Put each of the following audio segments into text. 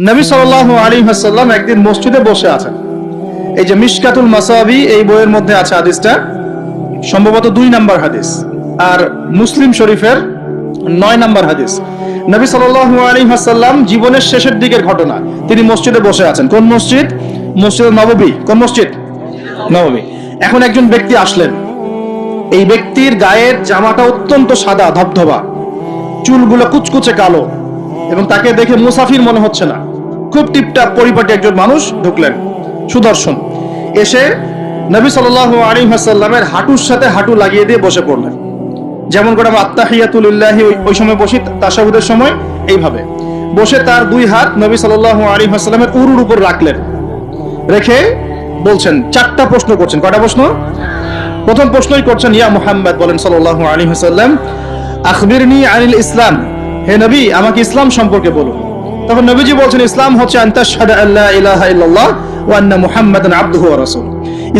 নবী সাল্লাল্লাহু আলাইহি হাসাল্লাম একদিন মসজিদে বসে আছেন। এই যে মিশকাতুল মাসাবি, এই বইয়ের মধ্যে আছে হাদিসটা, সম্ভবত দুই নাম্বার হাদিস। আর মুসলিম শরীফের নয় নাম্বার হাদিস। নবী সাল্লাল্লাহু আলাইহি ওয়াসাল্লাম জীবনের শেষের দিকের ঘটনা, তিনি মসজিদে বসে আছেন। কোন মসজিদ? মসজিদ নববী। কোন মসজিদ? নববী। এখন একজন ব্যক্তি আসলেন। এই ব্যক্তির গায়ের জামাটা অত্যন্ত সাদা, ধবধবা। চুলগুলো কুচকুচে কালো। এবং তাকে দেখে মুসাফির মনে হচ্ছে না। খুব টিপটাপ পরিপাটি একজন মানুষ ঢুকলেন। সুদর্শন। এসে নবী সাল্লাল্লাহু আলাইহি ওয়াসাল্লামের হাঁটুর সাথে হাঁটু লাগিয়ে দিয়ে বসে পড়লেন। যেমন করে আমরা আত্তাহিয়াতুলিল্লাহি ওই- সময় বসি, তাশাহুদের সময় এইভাবে। বসে তার দুই হাত নবী সাল্লাল্লাহু আলাইহি ওয়াসাল্লামের উরুর উপর রাখলেন। রেখে বলছেন, চারটা প্রশ্ন করছেন। কয়টা প্রশ্ন? প্রথম প্রশ্নই করছেন, ইয়া মুহাম্মদ, বলেন সাল্লাল্লাহু আলাইহি ওয়াসাল্লাম, আখবিরনি আনিল ইসলাম। হে নবী, আমাকে ইসলাম সম্পর্কে বলুন। তখন নবীজি বলছেন, ইসলাম হচ্ছে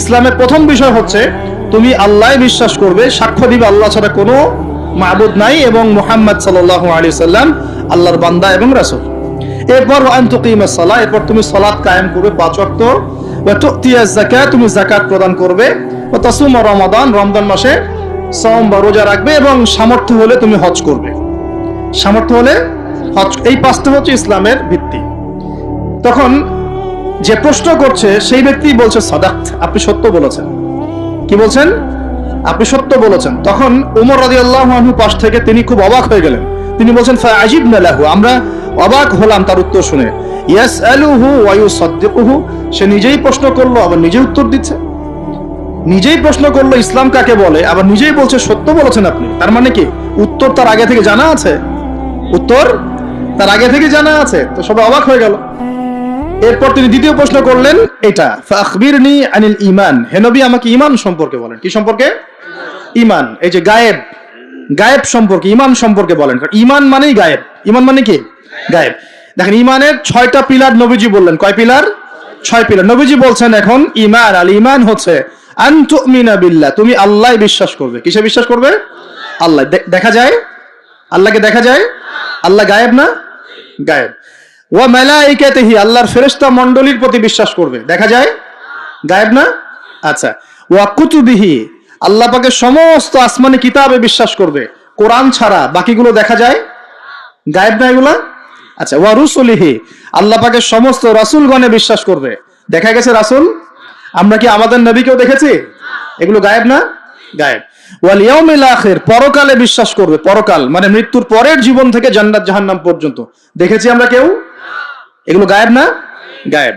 ইসলামের প্রথম বিষয় হচ্ছে, তুমি আল্লাহ বিশ্বাস করবে, সাক্ষ্য দিবে আল্লাহ ছাড়া কোনো মাবুদ নাই এবং মুহাম্মদ সাল্লাল্লাহু আলাইহি সাল্লাম আল্লাহর বান্দা এবং রাসূল। এরপর সালাহ, এরপর তুমি সালাত কায়েম করবে পাঁচ তুমি যাকাত প্রদান করবে। রমাদান, রমজান মাসে সম বা রোজা রাখবে এবং সামর্থ্য হলে তুমি হজ করবে। সামর্থ্য হলে হজ, এই পাঁচটা হচ্ছে ইসলামের ভিত্তি। তখন যে প্রশ্ন করছে, সেই ব্যক্তি বলছে, সদাক, আপনি সত্য বলেছেন। কি বলছেন? আপনি সত্য বলেছেন। তখন উমর রাজি আল্লাহ পাশ থেকে তিনি খুব অবাক হয়ে গেলেন। তিনি বলছেন আজিব নালাহু আমরা অবাক হলাম তার উত্তর শুনে। ইয়াস আলুহু ওয়ায়ু সদ্দিকুহু সে নিজেই প্রশ্ন করল, আবার নিজেই উত্তর দিচ্ছে। নিজেই প্রশ্ন করল, ইসলাম কাকে বলে? আবার নিজেই বলছে, সত্য বলেছেন আপনি। তার মানে কি? উত্তর তার আগে থেকে জানা আছে? উত্তর তার আগে থেকে জানা আছে, তো সবাই অবাক হয়ে গেল। এরপর তিনি দ্বিতীয় প্রশ্ন করলেন এটা ফাখবিরনি আনিল ইমান হে নবী, আমাকে ইমান সম্পর্কে বলেন। কি সম্পর্কে? ইমান এই যে গায়েব গায়েব সম্পর্কে ইমান সম্পর্কে বলেন। কারণ ইমান মানেই গায়েব। ইমান মানে কি? গায়েব। দেখেন ইমানের ছয়টা পিলার নবীজি বললেন। কয় পিলার? ছয় পিলার। নবীজি বলছেন এখন ইমান আল ইমান হচ্ছে আনতুমিনা বিল্লাহ। তুমি আল্লাহ বিশ্বাস করবে। কিসে বিশ্বাস করবে? আল্লাহ। দেখা যায়? আল্লাহকে দেখা যায়? আল্লাহ গায়েব না? গায়েব। ওয়া মালাইকাতিহি, আল্লাহর ফেরেশতা মণ্ডলীর প্রতি বিশ্বাস করবে। দেখা যায়? গায়েব না? আচ্ছা। ওয়া কুতুবিহি, আল্লাহ পাকের সমস্ত আসমানি কিতাবে বিশ্বাস করবে। কোরআন ছাড়া বাকিগুলো দেখা যায়? গায়েব না এগুলা? আচ্ছা ওয়া রুসুলিহি, আল্লাহ পাকের সমস্ত রাসূলগণে বিশ্বাস করবে। দেখা গেছে রাসূল? আমরা কি আমাদের নবীকেও দেখেছি? এগুলো গায়েব না? গায়েব। ওয়াল ইয়াউমিল আখির পরকালে বিশ্বাস করবে পরকাল মানে মৃত্যুর পরের জীবন থেকে জান্নাত জাহান্নাম পর্যন্ত। দেখেছি আমরা কেউ? এগুলো গায়েব না? গায়েব।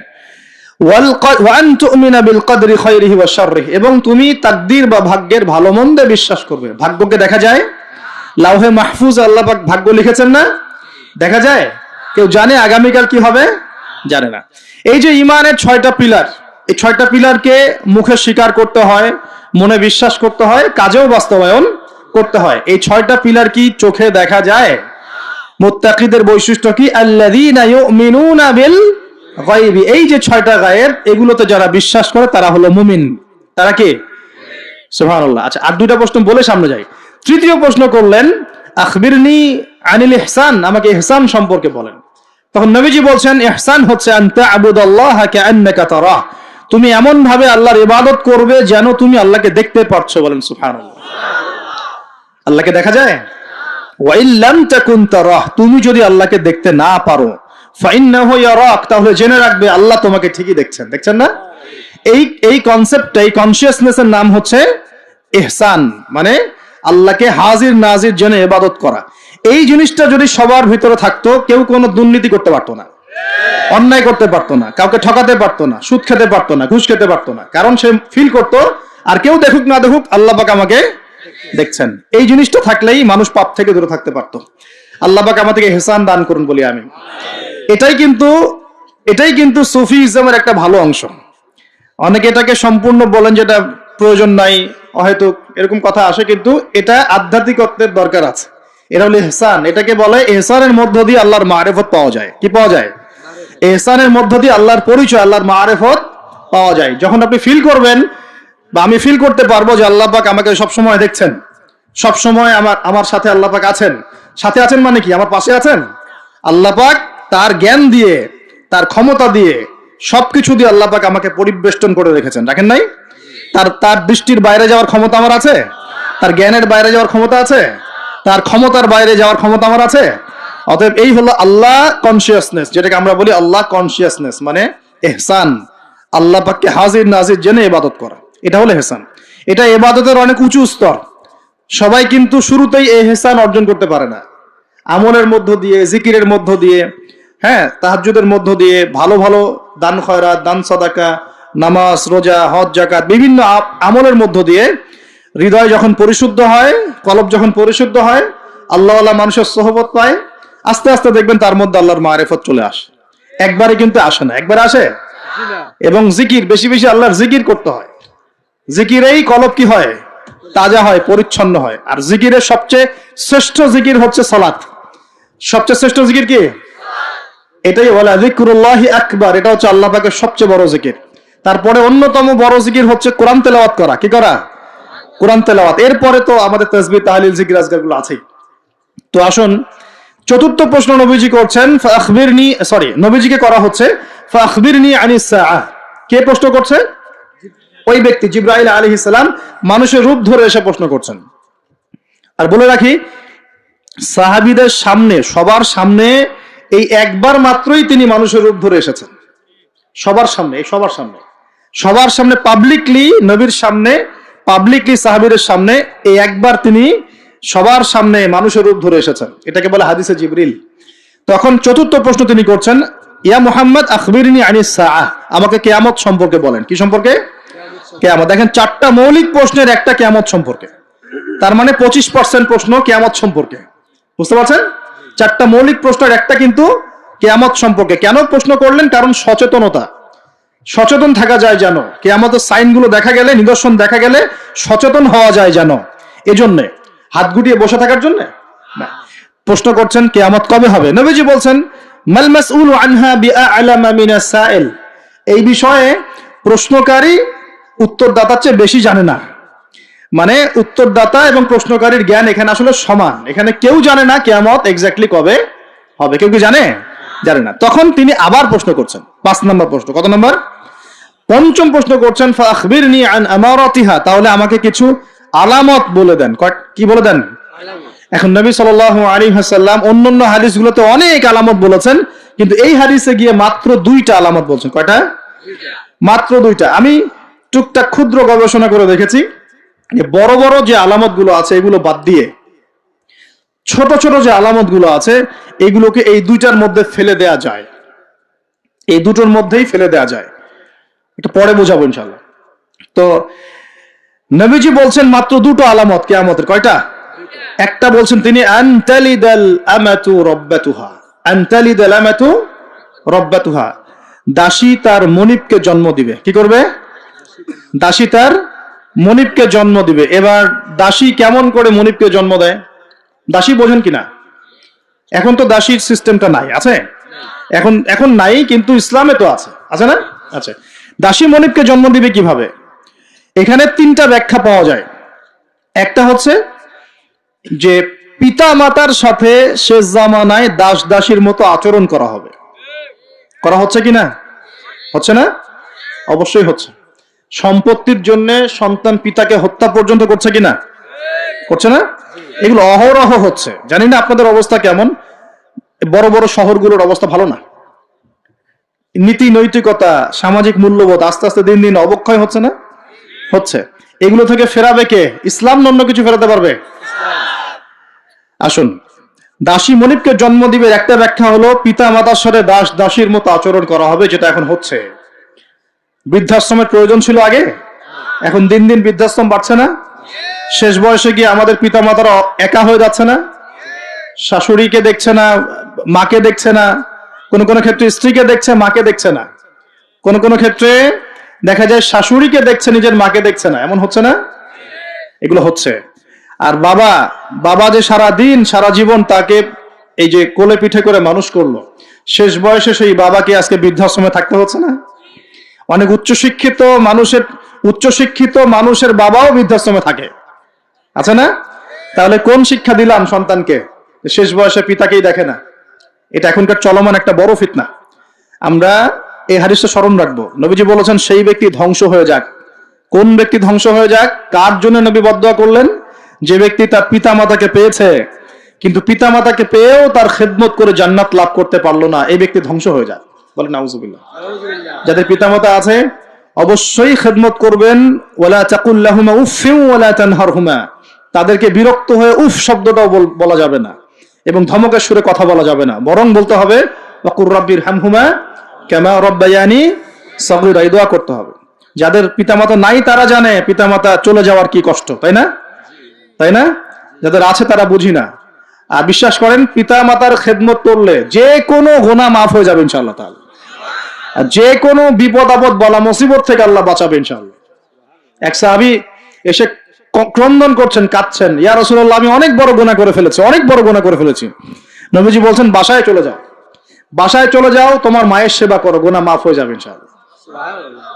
এবং তুমি তাকদীর বা ভাগ্যের ভালো মন্দে বিশ্বাস করবে। ভাগ্যকে দেখা যায়? লাউহে মাহফুজ আল্লাহ ভাগ্য লিখেছেন না? দেখা যায়? কেউ জানে আগামীকাল কি হবে? জানে না। এই যে ইমানের ছয়টা পিলার এই ছয়টা পিলারকে মুখে স্বীকার করতে হয় মনে বিশ্বাস করতে হয়, কাজেও বাস্তবায়ন করতে হয়। এই ছয়টা পিলার কি চোখে দেখা যায়? মুত্তাকিদের বৈশিষ্ট্য কি? গায়বি। এই যে ছয়টা গায়েব এগুলোতে যারা বিশ্বাস করে, তারা হলো মুমিন। তারা কি? সুবহানাল্লাহ। আচ্ছা আর দুইটা প্রশ্ন বলে সামনে যাই। তৃতীয় প্রশ্ন করলেন, আখবিরনি আনিল ইহসান, আমাকে ইহসান সম্পর্কে বলেন। তখন নবীজি বলছেন, ইহসান হচ্ছে আনতা আবুদাল্লাহ কাআন্নাকা তারাহ। তুমি এমন ভাবে আল্লাহর ইবাদত করবে যেন তুমি আল্লাহকে দেখতে পারছ বলেন, সুবহানাল্লাহ। আল্লাহকে দেখা যায়? তুমি যদি আল্লাহকে দেখতে না পারো তাহলে জেনে রাখবে আল্লাহ তোমাকে ঠিকই দেখছেন। দেখছেন না? এই এই কনসেপ্টটা এই কনসিয়াসনেস এর নাম হচ্ছে ইহসান মানে আল্লাহকে হাজির নাজির জন্য ইবাদত করা। এই জিনিসটা যদি সবার ভিতরে থাকতো, কেউ কোনো দুর্নীতি করতে পারতো না। অন্যায় করতে পারতো না, কাউকে ঠকাতে পারতো না, সুদ খেতে পারতো না, ঘুষ খেতে পারতো না। কারণ সে ফিল করতো, আর কেউ দেখুক না দেখুক, আল্লাহ পাক আমাকে দেখছেন। এই জিনিসটা থাকলেই মানুষ পাপ থেকে দূরে থাকতে পারতো। আল্লাহ পাক আমাদেরকে হেসান দান করুন বলি আমি এটাই কিন্তু এটাই কিন্তু সুফি ইসলামের একটা ভালো অংশ। অনেকে এটাকে সম্পূর্ণ বলেন যেটা প্রয়োজন নাই, হয়তো এরকম কথা আসে, কিন্তু এটা আধ্যাত্মিকত্বের দরকার আছে। এটা হলো এহসান। এটাকে বলে এহসানের মধ্য দিয়ে আল্লাহর মারেফত পাওয়া যায়। কি পাওয়া যায়? এহসানের মধ্য দিয়ে আল্লাহর পরিচয়, আল্লাহর মারেফত পাওয়া যায়। যখন আপনি ফিল করবেন বা আমি ফিল করতে পারব যে আল্লাহ পাক আমাকে সব সময় দেখছেন সব সময় আমার আমার সাথে আল্লাহ পাক আছেন। সাথে আছেন মানে কি? আমার পাশে আছেন? আল্লাহ পাক তার জ্ঞান দিয়ে, তার ক্ষমতা দিয়ে সবকিছু দিয়ে আল্লাহ পাক আমাকে পরিবেষ্টন করে রেখেছেন। রাখেন নাই? তার তার দৃষ্টির বাইরে যাওয়ার ক্ষমতা আমার আছে? তার জ্ঞানের বাইরে যাওয়ার ক্ষমতা আছে? তার ক্ষমতার বাইরে যাওয়ার ক্ষমতা আমার আছে? অতএব এই হলো আল্লাহ কনসিয়াসনেস যেটাকে আমরা বলি আল্লাহ কনসিয়াসনেস মানে এহসান। আল্লাহ পাককে হাজির নাজির জেনে ইবাদত করা। এটা হলো এহসান। এটা ইবাদতের অনেক উঁচু স্তর। সবাই কিন্তু শুরুতেই এই এহসান অর্জন করতে পারে না। আমলের মধ্য দিয়ে, জিকিরের মধ্য দিয়ে হ্যাঁ তাহাজ্জুদের মধ্য দিয়ে ভালো ভালো দান খয়রাত, দান সদাকা, নামাজ, রোজা, হজ জাকাত বিভিন্ন আমলের মধ্য দিয়ে হৃদয় যখন পরিশুদ্ধ হয়, কলব যখন পরিশুদ্ধ হয় আল্লাহ আল্লাহ মানুষের সহবত পায় আস্তে আস্তে দেখবেন তার মধ্যে আল্লাহর মারেফত চলে আসে। একবারে কিন্তু আসে না। একবার আসে? এবং জিকির, বেশি বেশি আল্লাহর জিকির করতে হয়। জিকিরেই কলব কি হয়? তাজা হয়, পরিচ্ছন্ন হয়। আর জিকিরের সবচেয়ে শ্রেষ্ঠ জিকির হচ্ছে সালাত। সবচেয়ে শ্রেষ্ঠ জিকির কি? এটাই বলে জিক্রুল্লাহ আকবার। এটা হচ্ছে আল্লাহ পাকের সবচেয়ে বড় জিকির। তারপরে অন্যতম বড় জিকির হচ্ছে কোরআন তেলাওয়াত করা। কি করা? কোরআন তেলাওয়াত। এরপরে তো আমাদের তসবি তাহলিল, জিকির আজকারগুলো আছেই। তো আসুন চতুর্থ প্রশ্ন নবীজি করছেন, ফাখবিরনি সরি নবীজিকে করা হচ্ছে, ফাখবিরনি আনিস কে প্রশ্ন করছে? ওই ব্যক্তি, জিব্রাইল আলাইহিস সালাম, মানুষের রূপ ধরে এসে প্রশ্ন করছেন। আর বলে রাখি, সাহাবীদের সামনে, সবার সামনে, এই একবার মাত্রই তিনি মানুষের রূপ ধরে এসেছেন। সবার সামনে সবার সামনে। সবার সামনে পাবলিকলি নবীর সামনে পাবলিকলি সাহাবীদের সামনে, এই একবার তিনি সবার সামনে মানুষের রূপ ধরে এসেছেন। এটাকে বলে হাদিসে জিবরিল। তখন চতুর্থ প্রশ্ন তিনি করছেন, ইয়া মুহাম্মদ, আখবিরনি আনিস সাআহ। আমাকে কেয়ামত সম্পর্কে বলেন। কি সম্পর্কে? কেয়ামত। দেখেন, চারটা মৌলিক প্রশ্নের একটা কেয়ামত সম্পর্কে। তার মানে পঁচিশ পার্সেন্ট প্রশ্ন কেয়ামত সম্পর্কে। বুঝতে পারছেন? চারটা মৌলিক প্রশ্নের একটা কিন্তু কেয়ামত সম্পর্কে। কেন প্রশ্ন করলেন? কারণ সচেতনতা। সচেতন থাকা যায় যেন। কেয়ামতের সাইনগুলো দেখা গেলে, নিদর্শন দেখা গেলে সচেতন হওয়া যায় যেন। এজন্যে হাত গুটিয়ে বসে থাকার জন্য? প্রশ্ন করছেন, কেয়ামত কবে হবে? নবীজি বলছেন সাইল। এই বিষয়ে প্রশ্নকারী উত্তরদাতার চেয়ে বেশি জানে না। মানে উত্তরদাতা এবং প্রশ্নকারীর জ্ঞান এখানে আসলে সমান। এখানে কেউ জানে না কেয়ামত এক্স্যাক্টলি কবে হবে। কেউ কি জানে? জানে না। তখন তিনি আবার প্রশ্ন করছেন। পাঁচ নম্বর প্রশ্ন। কত নম্বর? পঞ্চম প্রশ্ন করছেন, ফাখবিরনি আন আমারাতিহা। তাহলে আমাকে কিছু আলামত বলে দেন। কি বলে দেন? এখন নবী সাল্লাল্লাহু আলাইহি হাসাল্লাম অন্যান্য হাদিসগুলোতে অনেক আলামত বলেছেন কিন্তু এই হাদিসে গিয়ে মাত্র দুইটা আলামত বলছেন। কয়টা? মাত্র দুইটা। আমি টুকটাক ক্ষুদ্র গবেষণা করে দেখেছি যে বড় বড় যে আলামতগুলো আছে এগুলো বাদ দিয়ে ছোট ছোট যে আলামতগুলো আছে এগুলোকে এই দুইটার মধ্যে ফেলে দেয়া যায়। এই দুটোর মধ্যেই ফেলে দেয়া যায়। এটা পরে বোঝাবো ইনশাল্লাহ তো নবীজি বলছেন মাত্র দুটো আলামত কেয়ামতের, কয়টা? একটা বলছেন তিনি দাসী তার মনিবকে জন্ম দিবে। কি করবে? দাসী তার মনিবকে জন্ম দিবে। এবার দাসী কেমন করে মনিবকে জন্ম দেয়? দাসী বোঝেন কিনা? এখন তো দাসীর সিস্টেমটা নাই, আছে? এখন এখন নাই, কিন্তু ইসলামে তো আছে। আছে না? আছে। দাসী মনিবকে জন্ম দিবে কীভাবে? এখানে তিনটা ব্যাখ্যা পাওয়া যায়। একটা হচ্ছে যে পিতা মাতার সাথে শেষ জামানায় দাস দাসীর মতো আচরণ করা হবে। করা হচ্ছে কি না? হচ্ছে না? অবশ্যই হচ্ছে। সম্পত্তির জন্য সন্তান পিতাকে হত্যা পর্যন্ত করছে কি না? করছে না? এগুলো অহরহ হচ্ছে। জানি না আপনাদের অবস্থা কেমন। বড় বড় শহরগুলোর অবস্থা ভালো না। নীতি নৈতিকতা সামাজিক মূল্যবোধ আস্তে আস্তে দিন দিন অবক্ষয় হচ্ছে না। হচ্ছে। এগুলো থেকে ফেরাবে কে? ইসলাম অন্য কিছু ফেরাতে পারবে? আসুন। দাসী মনিবকে জন্ম দিবে, একটা ব্যাখ্যা হলো পিতা মাতার সাথে দাস দাসীর মতো আচরণ করা হবে, যেটা এখন হচ্ছে। বৃদ্ধাশ্রমের প্রয়োজন ছিল আগে? এখন দিন দিন বৃদ্ধাশ্রম বাড়ছে না? শেষ বয়সে গিয়ে আমাদের পিতা মাতারা একা হয়ে যাচ্ছে না? শাশুড়িকে দেখছে না, মাকে দেখছে না, কোন কোন ক্ষেত্রে স্ত্রীকে দেখছে, মাকে দেখছে না। কোন কোন ক্ষেত্রে দেখা যায় শাশুড়িকে দেখছে, নিজের মাকে দেখছে না। এমন হচ্ছে না? এগুলো হচ্ছে। আর বাবা বাবা যে সারা দিন সারা জীবন তাকে এই যে কোলে পিঠে করে মানুষ করল, শেষ বয়সে সেই বাবাকে আজকে বৃদ্ধাশ্রমে থাকতে হচ্ছে না? অনেক উচ্চশিক্ষিত মানুষের উচ্চশিক্ষিত মানুষের বাবাও বৃদ্ধাশ্রমে থাকে। আছে না? তাহলে কোন শিক্ষা দিলাম সন্তানকে? শেষ বয়সে পিতাকেই দেখে না। এটা এখনকার চলমান একটা বড় ফিতনা। আমরা এই হাদিসটা স্মরণ রাখব। নবীজি বলেছেন, সেই ব্যক্তি ধ্বংস হয়ে যাক। কোন ব্যক্তি ধ্বংস হয়ে যাক কার জন্য নবী বদয়া করলেন, যে ব্যক্তি তার পিতা মাতাকে পেয়েছে, কিন্তু পিতা মাতাকে পেয়েও তার খেদমত করে জান্নাত লাভ করতে পারল না, এই ব্যক্তি ধ্বংস হয়ে যাক। বলেন যাদের পিতামাতা আছে, অবশ্যই খেদমত করবেন, ওয়ালা চাকুল্লাহুমা উফিউ ওয়ালা তানহারহুমা। তাদেরকে বিরক্ত হয়ে উফ শব্দটাও বলা যাবে না, এবং ধমকের সুরে কথা বলা যাবে না। বরং বলতে হবে, ওয়াকুর রাব্বির হামহুমা। কামা রব্বায়ানি সগীরা এই দোয়া করতে হবে। যাদের পিতামাতা নাই, তারা জানে পিতামাতা চলে যাওয়ার কি কষ্ট, তাই না? তাই না? যাদের আছে, তারা বুঝি না। আর বিশ্বাস করেন পিতা মাতার খেদমত করলে যে কোনো গোনা মাফ হয়ে যাবে ইনশাল্লাহ আর যে কোনো বিপদ আপদ বলা মুসিবত থেকে আল্লাহ বাঁচাবে ইনশাল্লাহ এক সাহাবি এসে ক্রন্দন করছেন, কাঁদছেন, ইয়া রাসূলুল্লাহ, আমি অনেক বড় গুনাহ করে ফেলেছি, অনেক বড় গুনাহ করে ফেলেছি। নবীজি বলছেন, বাসায় চলে যাও। বাসায় চলে যাও, তোমার মায়ের সেবা করো গোনা মাফ হয়ে যাবে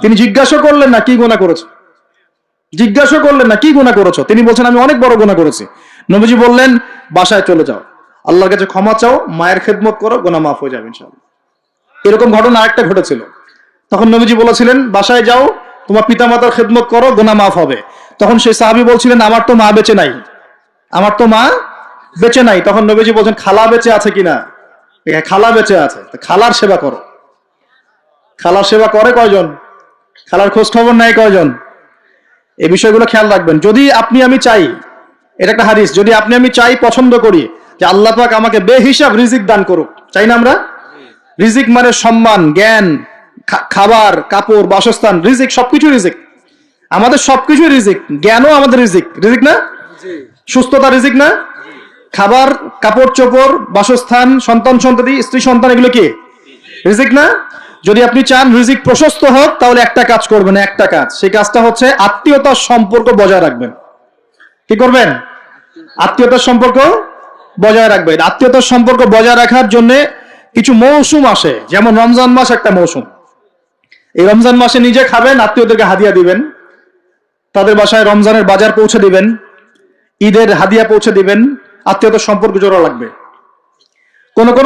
তিনি জিজ্ঞাসা করলেন, না, কি গুনাহ করেছ? জিজ্ঞাসা করলেন, না, কি গুনাহ করেছ? তিনি বলছেন, আমি অনেক বড় গুনাহ করেছি। নবীজি বললেন, বাসায় চলে যাও। আল্লাহর কাছে ক্ষমা চাও, মায়ের খেদমত করো গোনা মাফ হয়ে যাবে এরকম ঘটনা আরেকটা ঘটেছিল। তখন নবীজি বলেছিলেন, বাসায় যাও, তোমার পিতা পিতামাতার খেদমত করো গোনা মাফ হবে। তখন সেই সাহাবি বলছিলেন, আমার তো মা বেঁচে নাই। আমার তো মা বেঁচে নাই। তখন নবীজি বলছেন, খালা বেঁচে আছে কিনা? খালা বেঁচে আছে তা খালার সেবা করো। খালার সেবা করে কয়জন? খালার খোঁজ খবর নেয় কয়জন? এই বিষয়গুলো খেয়াল রাখবেন। যদি আপনি আমি চাই এটা একটা হাদিস যদি আপনি আমি চাই পছন্দ করি যে আল্লাহ পাক আমাকে বেহিসাব রিজিক দান করুক চাই না আমরা? রিজিক মানে সম্মান জ্ঞান খাবার কাপড় বাসস্থান রিজিক সবকিছু রিজিক। আমাদের সবকিছু রিজিক জ্ঞানও আমাদের রিজিক। রিজিক না? সুস্থতা রিজিক না? খাবার, কাপড়, চোপড়, বাসস্থান, সন্তান, সন্ততি, স্ত্রী, সন্তান, এগুলো কি? রিজিক না? যদি আপনি চান রিজিক প্রশস্ত হোক, তাহলে একটা কাজ করবেন, একটা কাজ। সেই কাজটা হচ্ছে আত্মীয়তার সম্পর্ক বজায় রাখবেন। কি করবেন? আত্মীয়তার সম্পর্ক বজায় রাখবেন। আত্মীয়তার সম্পর্ক বজায় রাখার জন্য কিছু মৌসুম আসে। যেমন রমজান মাস একটা মৌসুম। এই রমজান মাসে নিজে খাবেন, আত্মীয়দেরকে হাদিয়া দিবেন। তাদের বাসায় রমজানের বাজার পৌঁছে দিবেন। ঈদের হাদিয়া পৌঁছে দিবেন। আত্মীয়তার সম্পর্ক জোড়া লাগবে। কোন কোন